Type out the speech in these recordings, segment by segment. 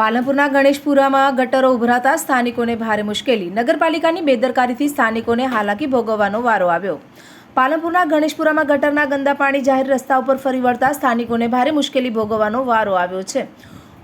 પાલનપુરના ગણેશપુરામાં ગટરો ઉભરાતા સ્થાનિકોને ભારે મુશ્કેલી. નગરપાલિકાની બેદરકારીથી સ્થાનિકોને હાલાકી ભોગવવાનો વારો આવ્યો. પાલનપુરના ગણેશપુરામાં ગટરના ગંદા પાણી જાહેર રસ્તા ઉપર ફરી વળતા સ્થાનિકોને ભારે મુશ્કેલી ભોગવવાનો વારો આવ્યો છે.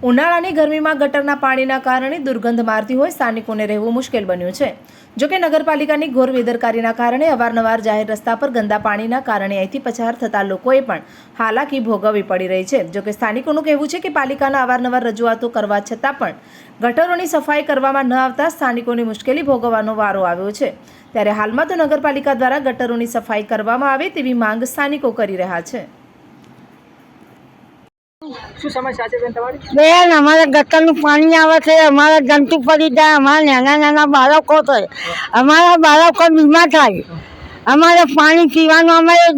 ઉનાળાની ગરમીમાં ગટરના પાણીના કારણે દુર્ગંધ મારતી હોય સ્થાનિકોને રહેવું મુશ્કેલ બન્યું છે. જોકે નગરપાલિકાની ઘોર બેદરકારીના કારણે અવારનવાર જાહેર રસ્તા પર ગંદા પાણીના કારણે અહીંથી પસાર થતા લોકોએ પણ હાલાકી ભોગવવી પડી રહી છે. જોકે સ્થાનિકોનું કહેવું છે કે પાલિકાના અવારનવાર રજૂઆતો કરવા છતાં પણ ગટરોની સફાઈ કરવામાં ન આવતા સ્થાનિકોની મુશ્કેલી ભોગવવાનો વારો આવ્યો છે. ત્યારે હાલમાં તો નગરપાલિકા દ્વારા ગટરોની સફાઈ કરવામાં આવે તેવી માંગ સ્થાનિકો કરી રહ્યા છે. શું સમસ્યા છે બેન તમારી? બેન અમારે ગટરનું પાણી આવે છે અમારે જંતુ પડી જાય અમારા નાના નાના બાળકો છે. અમારા બાળકો બીમાર થાય. અમારે પાણી પીવાનું અમારે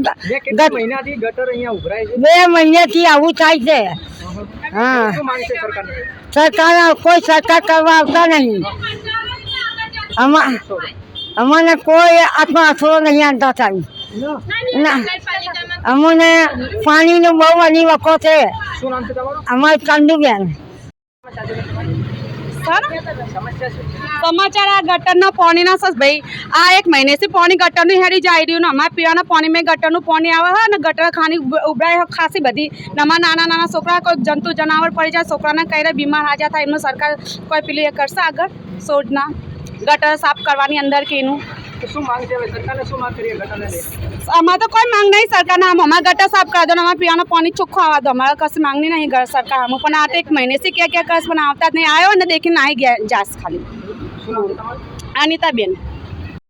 મહિનાથી ગટર અહીંયા ઉભરાય છે? બે મહિનેથી આવું થાય છે. હા. સરકાર કોઈ સરકાર કરવા આવતા નહીં. અમા અમને કોઈ આત્મા આશરો નહીં આંતા થાય. ના. અમને પાણીનો બહુ અની વખો છે. શું નામ છે અમારે સમસ્યા સમાચાર આ ગટરના પાણીના સસ ભાઈ આ એક મહિનેથી પાણી ગટરનું હેરી જાય રહ્યું ને અમારા પીવાના પાણી મેં ગટરનું પાણી આવે હોય ને ગટર ખાની ઉભરાય ખાસી બધી. નમા નાના નાના છોકરા કોઈ જંતુ જનાવર પડી જાય છોકરાને કઈ બીમાર હાજા થાય એમનું સરકાર કોઈ પેલી એ કરશે આગળ? સોડના ગટર સાફ કરવાની અંદર કે એનું? અમારે તો કોઈ માંગ નહીં સરકારના. આમ અમારા ગટર સાફ કરા દો ને અમારા પીવાનું પાણી ચોખ્ખું આવવા દો. અમારે કશું માંગણી નહીં ઘર સરકાર અમે પણ આ તો એક મહિનેથી ક્યાં ક્યાં કરશે પણ આવતા જ નહીં. આવ્યો ને દેખીને આવી ગયા જાસ ખાલી. અનિતાબેન.